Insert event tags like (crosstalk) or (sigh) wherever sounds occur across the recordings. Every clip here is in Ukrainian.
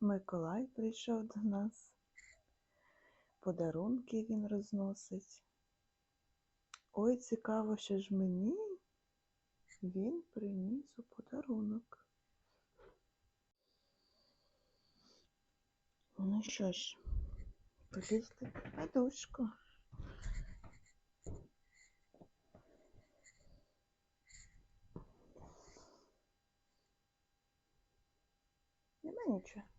Миколай прийшов до нас. Подарунки він розносить. Ой, цікаво, що ж мені він приніс у подарунок. Ну що ж, полізли подушку. Нема нічого.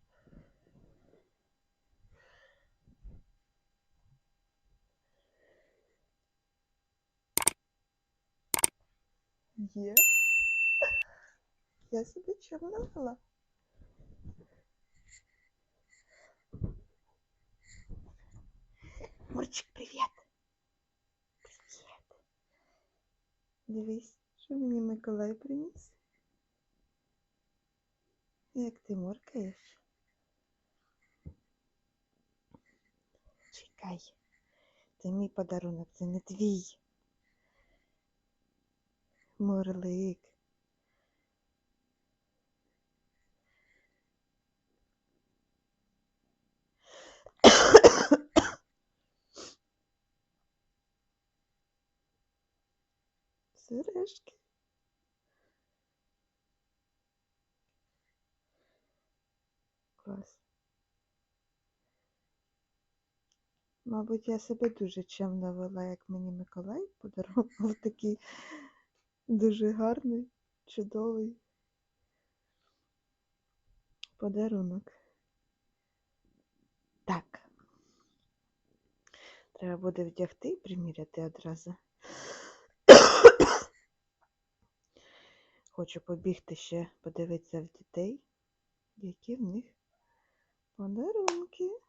Є. Я чим навела. Мурчик, привіт. Привіт. Дивись, що мені Миколай приніс. Як ти моркаєш? Чекай. Це мій подарунок, це не твій. Мурлик. Сережки. Клас. Мабуть, я себе дуже чемно вела, як мені Миколай подарував такий дуже гарний, чудовий подарунок. Так. Треба буде вдягти і приміряти одразу. Хочу побігти ще подивитися в дітей, які в них подарунки.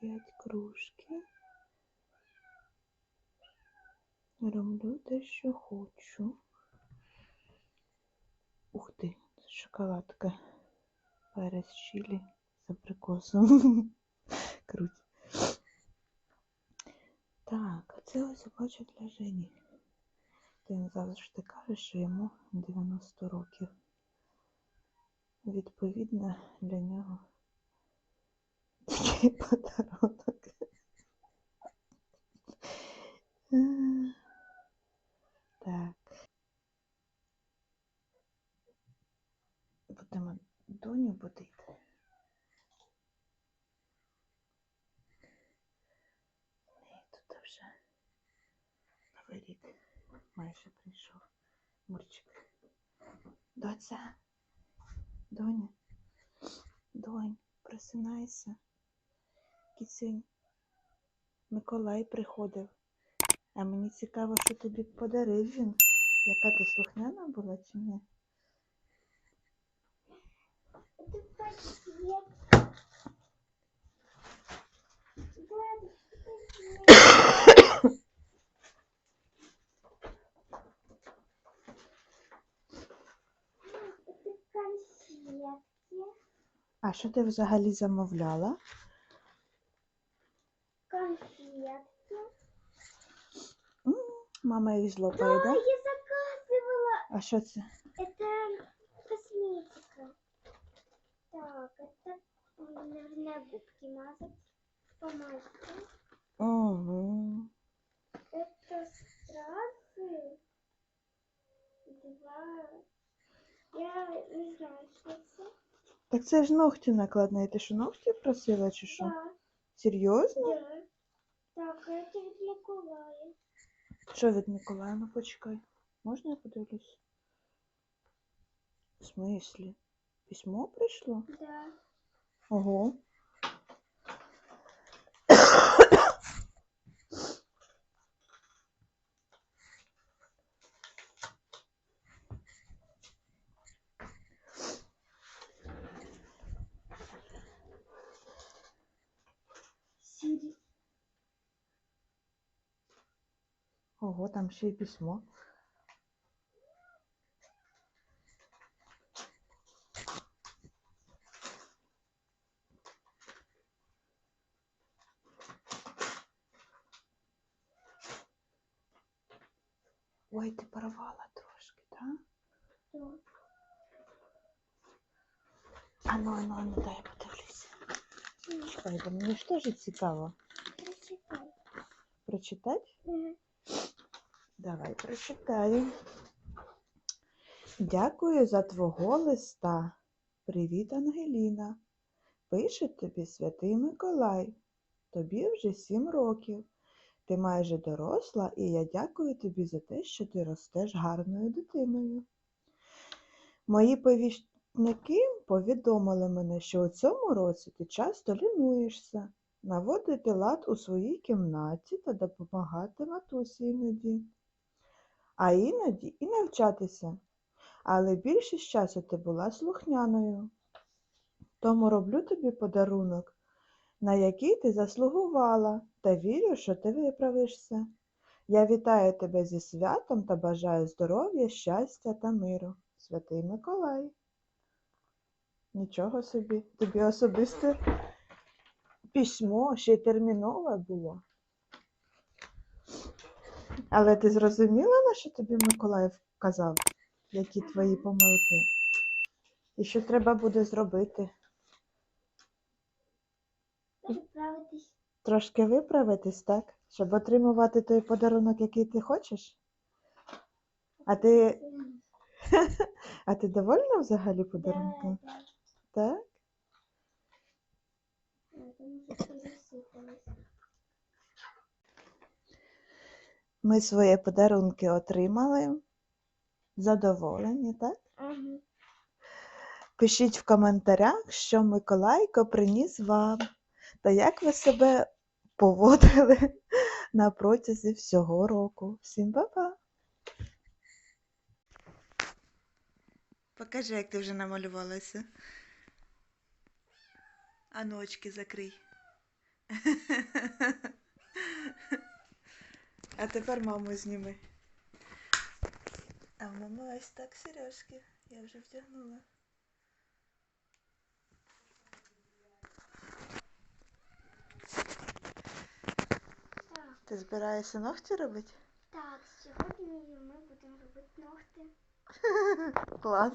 5 кружки. Роблю те, що хочу. Ух ти, шоколадка. Перець чилі за прикосом. (laughs) Круть. Так, це ось бачу для Жені. Він завжди каже, що йому 90 років. Відповідно, для нього такий (laughs) подарунок. Е, Так. Будемо доню будити. Тут вже новий рік майже прийшов. Мурчик. Доця. Доня. Донь, просинайся Кіцюнь. Миколай приходив. А мені цікаво, що тобі подарив він. Яка ти слухняна була чи ні? Это пакет. Дядя, это (coughs) Это конфетки. А що ти взагалі замовляла? Мама їх злопає, Да, да? я заказывала. А що це? Это косметика. Так, это, м, наверное, губки мазать. Помазки. Угу. Это стразы. Два. Я не знаю, что это. Так це ж ногті накладні. Ти що ногті просила чи що? Да, Серйозно? да. Так, это від Миколая. Що від Миколая? Ну почекай. Можна я подивлюсь? В смислі? Письмо прийшло? Да. Ого. Ого, там еще и письмо. Ой, ты порвала трошки, так? Да? А ну, а ну, а ну, дай я подивлюся. Чекай, бо мені ж теж цікаво. Прочитати. Прочитати? Угу. Давай прочитаю. Дякую за твого листа. Привіт, Ангеліна. Пише тобі святий Миколай. Тобі вже сім років. Ти майже доросла, і я дякую тобі за те, що ти ростеш гарною дитиною. Мої повіщники повідомили мене, що у цьому році ти часто лінуєшся, наводити лад у своїй кімнаті та допомагати матусі іноді, а іноді і навчатися. Але більшість часу ти була слухняною. Тому роблю тобі подарунок, на який ти заслугувала, та вірю, що ти виправишся. Я вітаю тебе зі святом та бажаю здоров'я, щастя та миру. Святий Миколай. Нічого собі, тобі особисте письмо, ще й термінове було. Але ти зрозуміла, на що тобі Миколай вказав, які твої помилки? І що треба буде зробити? Переправитись. Трошки виправитись, так? Щоб отримувати той подарунок, який ти хочеш? А ти, (laughs) а ти довольна взагалі подарунком? Да, да. Так? Ми свої подарунки отримали. Задоволені, так? Ага. Пишіть в коментарях, що Миколайко приніс вам, та як ви себе поводили на протязі всього року. Всім па-па! Покажи, як ти вже намалювалася. А ну, очки закрий. (laughs) А тепер маму зніми. А в мами ось так сережки. Я вже вдягнула. Так, Ти збираєшся ногті робити? так, сьогодні ми будемо робити ногти. (laughs) Клас.